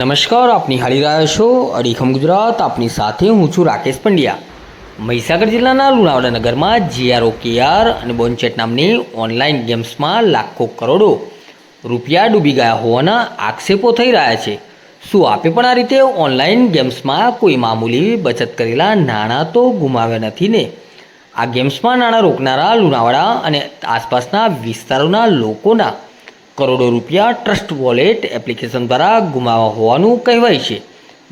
નમસ્કાર આપ નિહાળી રહ્યા છો, અડીખમ ગુજરાત, આપની સાથે હું છું રાકેશ પંડ્યા. મહીસાગર જિલ્લાના લુણાવાડા નગરમાં જીઆરઓ કેઆર અને બોનચેટ નામની ઓનલાઈન ગેમ્સમાં લાખો કરોડો રૂપિયા ડૂબી ગયા હોવાના આક્ષેપો થઈ રહ્યા છે. શું આપે પણ આ રીતે ઓનલાઈન ગેમ્સમાં કોઈ મામૂલી બચત કરેલા નાણાં તો ગુમાવ્યા નથી ને? આ ગેમ્સમાં નાણાં રોકનારા લુણાવાડા અને આસપાસના વિસ્તારોના લોકોના કરોડો રૂપિયા ટ્રસ્ટ વોલેટ એપ્લિકેશન દ્વારા ગુમાવવા હોવાનું કહેવાય છે,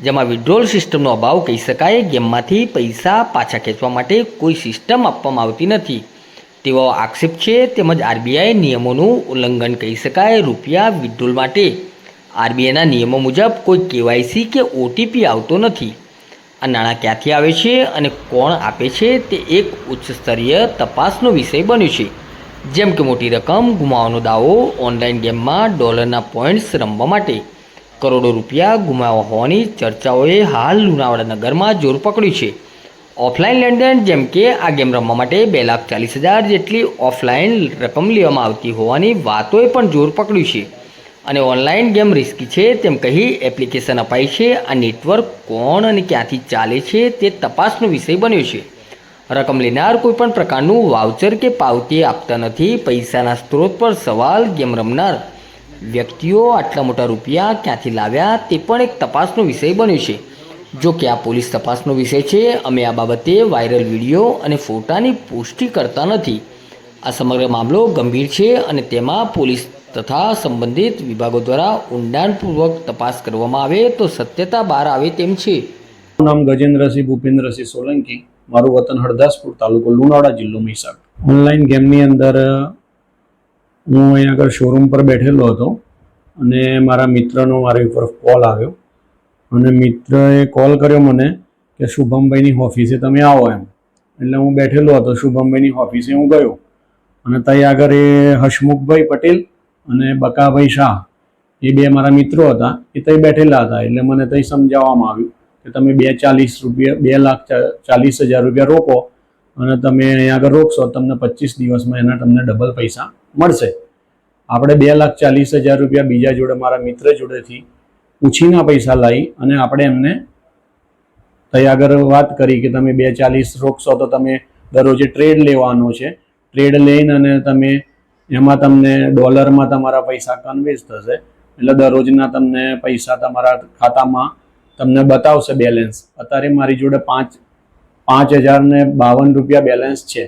જેમાં વિડ્રોલ સિસ્ટમનો અભાવ કહી શકાય, ગેમમાંથી પૈસા પાછા ખેંચવા માટે કોઈ સિસ્ટમ આપવામાં આવતી નથી. તેવો આક્ષેપ છે, તેમજ આરબીઆઈ નિયમોનું ઉલ્લંઘન કહી શકાય રૂપિયા વિડ્રોલ માટે. આરબીઆઈના નિયમો મુજબ કોઈ કેવાયસી કે ઓટીપી આવતો નથી. આ નાણાં ક્યાંથી આવે છે અને કોણ આપે છે તે એક ઉચ્ચ સ્તરીય તપાસનો વિષય બન્યો છે. જેમ કે મોટી રકમ, ગુમાવવાનો દાવો, ઓનલાઈન ગેમમાં ડોલરના પોઈન્ટ્સ રમવા માટે. કરોડો રૂપિયા ગુમાવવા હોવાની ચર્ચાઓએ હાલ લુણાવાડા નગરમાં જોર પકડ્યું છે. ઓફલાઈન લેનદેન જેમ કે આ ગેમ રમવા માટે બે લાખ ચાલીસ હજાર જેટલી ઓફલાઈન રકમ લેવામાં આવતી હોવાની વાતોએ પણ જોર પકડ્યું છે. અને ઓનલાઈન ગેમ રિસ્કી છે તેમ કહી એપ્લિકેશન અપાઈ છે આ નેટવર્ક કોણ અને ક્યાંથી ચાલે છે તે તપાસનો વિષય બન્યો છે. રકમ લેનાર કોઈપણ પ્રકારનું વાઉચર કે પાવતી આપતા નથી. પૈસાના સ્ત્રોત પર સવાલ ગેમ રમનાર વ્યક્તિઓ આટલા મોટા રૂપિયા ક્યાંથી લાવ્યા તે પણ એક તપાસનો વિષય બન્યો છે. જો કે આ પોલીસ તપાસનો વિષય છે, અમે આ બાબતે વાયરલ વીડિયો અને ફોટાની પુષ્ટિ કરતા નથી. આ સમગ્ર મામલો ગંભીર છે અને તેમાં પોલીસ તથા સંબંધિત વિભાગો દ્વારા ઊંડાણપૂર્વક તપાસ કરવામાં આવે તો સત્યતા બહાર આવે તેમ છે. નામ ગજેન્દ્રસિંહ ભૂપેન્દ્રસિંહ સોલંકી. મારું વતન હરદાસપુર તાલુકો લુણાવાડા જિલ્લો મહીસાગર. ઓનલાઈન ગેમની અંદર હું અહીંયા આગળ શોરૂમ પર બેઠેલો હતો અને મારા મિત્રનો મારી ઉપર કોલ આવ્યો અને મિત્રએ કોલ કર્યો મને કે શુભમભાઈની ઓફિસે તમે આવો એમ. એટલે હું બેઠેલો હતો, શુભમભાઈની ઓફિસે હું ગયો અને ત્યાં આગળ એ હસમુખભાઈ પટેલ અને બકાભાઈ શાહ, એ બે મારા મિત્રો હતા, એ ત્યાં બેઠેલા હતા એટલે મને ત્યાં સમજાવવામાં આવ્યું. કે તમે બે ચાલીસ રૂપિયા, બે લાખ ચાલીસ હજાર રૂપિયા રોકો અને તમે અહીંયા આગળ રોકશો, તમને પચીસ દિવસમાં એના તમને ડબલ પૈસા મળશે. આપણે બે લાખ ચાલીસ હજાર રૂપિયા બીજા જોડે, મારા મિત્ર જોડેથી ઉછીના પૈસા લાવી અને આપણે એમને ત્યાં આગળ વાત કરી કે તમે બે ચાલીસ રોકશો તો તમે દરરોજે ટ્રેડ લેવાનો છે. ટ્રેડ લઈને અને તમે એમાં તમને ડોલરમાં તમારા પૈસા કન્વેસ થશે. એટલે દરરોજના તમને પૈસા તમારા ખાતામાં તમને બતાવશે બેલેન્સ અત્યારે મારી જોડે પાંચ પાંચ હજાર ને બાવન રૂપિયા બેલેન્સ છે.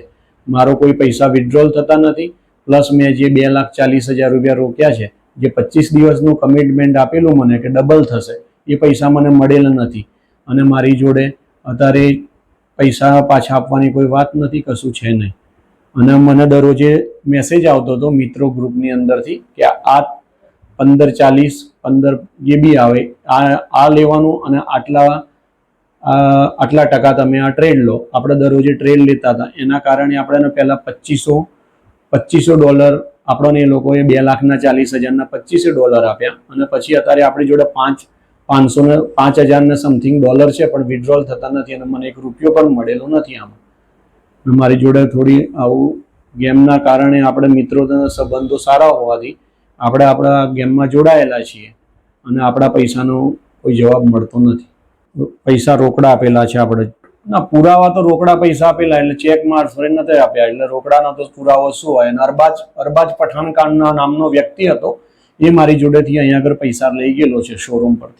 મારો કોઈ પૈસા વિથડ્રોલ થતા નથી. પ્લસ મેં જે બે લાખ ચાલીસ હજાર રૂપિયા રોક્યા છે, જે પચીસ દિવસનું કમિટમેન્ટ આપેલું મને કે ડબલ થશે, એ પૈસા મને મળેલા નથી. અને મારી જોડે અત્યારે પૈસા પાછા આપવાની કોઈ વાત નથી, કશું છે નહીં. અને મને દરરોજે મેસેજ આવતો હતો મિત્રો ગ્રુપની અંદરથી કે આ પંદર ચાલીસ, પંદર જે બી આવે, આ આ લેવાનું અને આટલા આટલા ટકા તમે આ ટ્રેડ લો. આપણે દરરોજે ટ્રેડ લેતા હતા. એના કારણે આપણે પહેલાં પચીસો પચીસો ડોલર આપણને એ લોકોએ બે લાખના ચાલીસ હજારના પચીસો ડોલર આપ્યા. અને પછી અત્યારે આપણી જોડે પાંચ પાંચસો ને પાંચ હજારને સમથિંગ ડોલર છે, પણ વિડ્રોલ થતા નથી અને મને એક રૂપિયો પણ મળેલો નથી આમાં. મારી જોડે થોડી આવું ગેમના કારણે આપણે મિત્રો સંબંધો સારા હોવાથી આપણે આપણા ગેમમાં જોડાયેલા છીએ અને આપણા પૈસાનો કોઈ જવાબ મળતો નથી. પૈસા રોકડા આપેલા છે આપણે. ના, પુરાવા તો રોકડા પૈસા આપેલા એટલે ચેક મારફરે નથી આપ્યા. એટલે રોકડાના તો પુરાવો શું હોય? અને અરબાજ અરબાજ પઠાણકાનના નામનો વ્યક્તિ હતો, એ મારી જોડેથી અહીંયા આગળ પૈસા લઈ ગયેલો છે શોરૂમ પરથી.